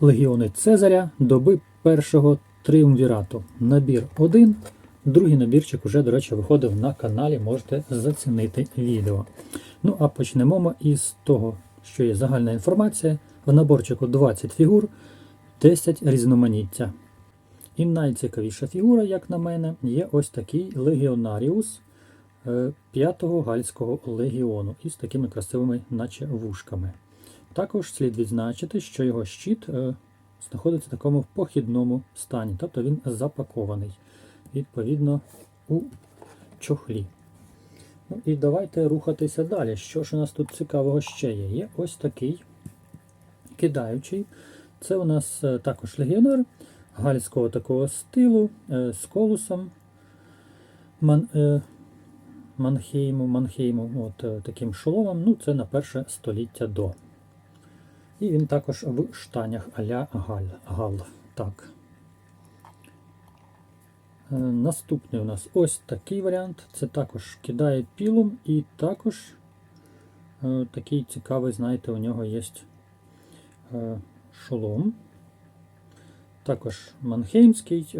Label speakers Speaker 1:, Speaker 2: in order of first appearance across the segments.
Speaker 1: Легіони Цезаря доби першого триумвірату. Набір 1. Другий набірчик уже, до речі, виходив на каналі, можете зацінити відео. Ну, а почнемо ми із того, що є загальна інформація. В наборчику 20 фігур, 10 різноманіття. І найцікавіша фігура, як на мене, є ось такий легіонаріус 5-го гальського легіону із такими красивими, наче вушками. Також слід відзначити, що його щит е, знаходиться в такому похідному стані, тобто він запакований, відповідно, у чохлі. Ну і давайте рухатися далі. Що ж у нас тут цікавого ще є? Є ось такий кидаючий. Це у нас е, також легіонер гальського такого стилу е, з колусом Ман, Манхейму, Манхейму от таким шоломом. Ну, це на перше століття до. І він також в штанях а-ля Галь. Гал. Так. Е, Наступний у нас ось такий варіант. Це також кидає пілом і також е, такий цікавий, знаєте, у нього є е, шолом. Також манхеймський,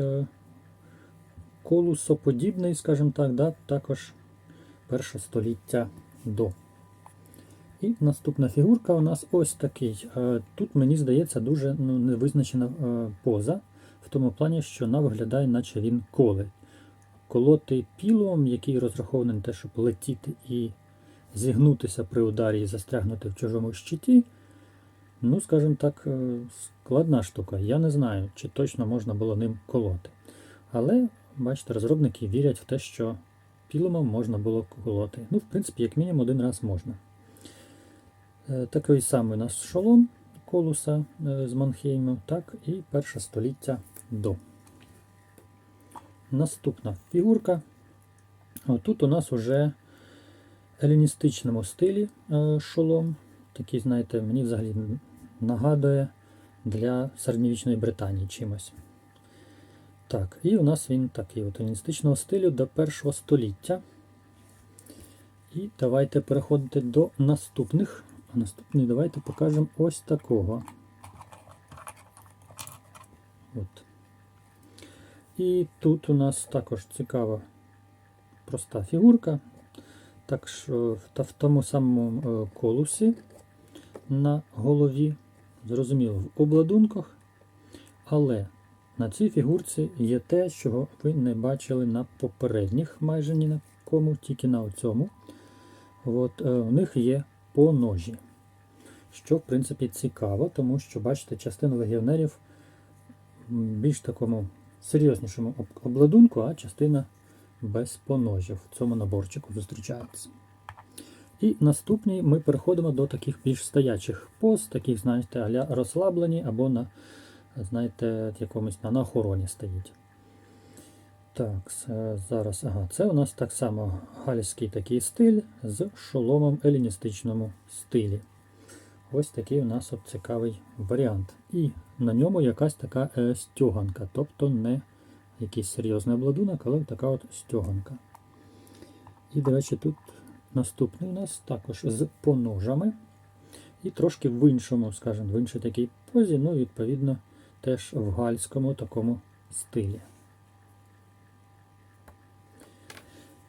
Speaker 1: колусоподібний, скажімо так, да, також перше століття до. І наступна фігурка у нас ось такий. Е, Тут, мені здається, дуже ну, невизначена е, поза, в тому плані, що вона виглядає, наче він коле. Колоти пілом, який розрахований на те, щоб летіти і зігнутися при ударі і застрягнути в чужому щиті. Ну, скажімо так, е, складна штука. Я не знаю, чи точно можна було ним колоти. Але, бачите, розробники вірять в те, що піломом можна було колоти. Ну, в принципі, як мінімум один раз можна. Е, Такий самий у нас шолом колуса е, з Манхейму, так і перше століття до. Наступна фігурка. Тут у нас уже еліністичному стилі е, шолом. Такий, знаєте, мені взагалі нагадує для середньовічної Британії чимось. Так, і у нас він такий от еліністичного стилю до першого століття. І давайте переходити до наступних. Наступний давайте покажемо ось такого. От. І тут у нас також цікава проста фігурка. Так що в, тому самому е, колусі на голові, зрозуміло, в обладунках. Але на цій фігурці є те, чого ви не бачили на попередніх, майже ні на кому, тільки на цьому. Е, у них є поножі. Що, в принципі, цікаво, тому що, бачите, частина легіонерів більш такому серйознішому обладунку, а частина без поножів в цьому наборчику зустрічається. І наступний ми переходимо до таких більш стоячих поз, таких, знаєте, аля розслаблені або на, знаєте, якомусь на, на охороні стоїть. Так, зараз, ага, це у нас так само гальський такий стиль з шоломом еліністичному стилі. Ось такий у нас от цікавий варіант. І на ньому якась така е, стьоганка, тобто не якийсь серйозний обладунок, але така от стьоганка. І, до речі, тут наступний у нас також з поножами. І трошки в іншому, скажімо, в іншій такій позі, ну, відповідно, теж в гальському такому стилі.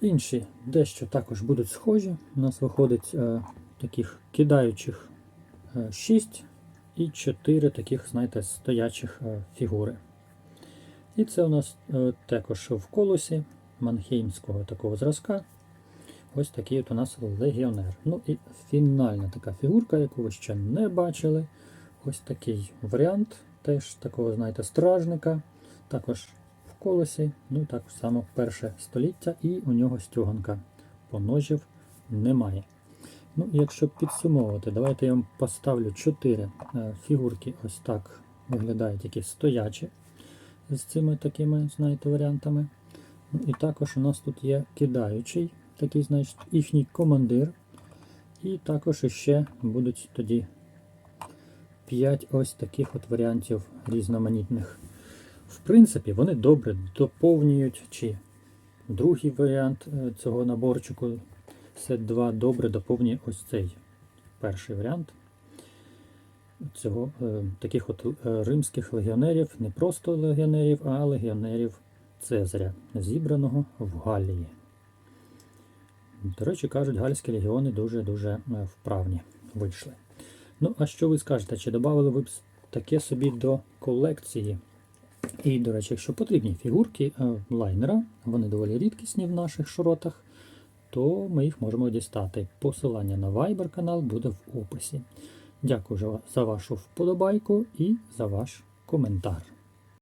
Speaker 1: Інші дещо також будуть схожі. У нас виходить е, таких кидаючих 6 і 4 таких, знаєте, стоячих е, фігури. І це у нас е, також в колосі манхеймського такого зразка. Ось такий от у нас легіонер. Ну і фінальна така фігурка, яку ви ще не бачили. Ось такий варіант, теж такого, знаєте, стражника. Також в колосі, ну і так само перше століття, і у нього стяганка. Поножів немає. Ну, якщо підсумовувати, давайте я вам поставлю 4 фігурки. Ось так виглядають які стоячі з цими такими, знаєте, варіантами. Ну, і також у нас тут є кидаючий, такий, значить, їхній командир. І також іще будуть тоді 5 ось таких от варіантів різноманітних. В принципі, вони добре доповнюють, чи другий варіант е, цього наборчику Сет 2 добре доповнює ось цей перший варіант. цього, е, таких от е, римських легіонерів, не просто легіонерів, а легіонерів Цезаря, зібраного в Галлії. До речі, кажуть, гальські легіони дуже-дуже е, вправні вийшли. Ну, а що ви скажете? Чи додали ви б таке собі до колекції? І, до речі, якщо потрібні фігурки е, лайнера, вони доволі рідкісні в наших широтах, то ми їх можемо дістати. Посилання на Viber канал буде в описі. Дякую за- вашу вподобайку і за ваш коментар.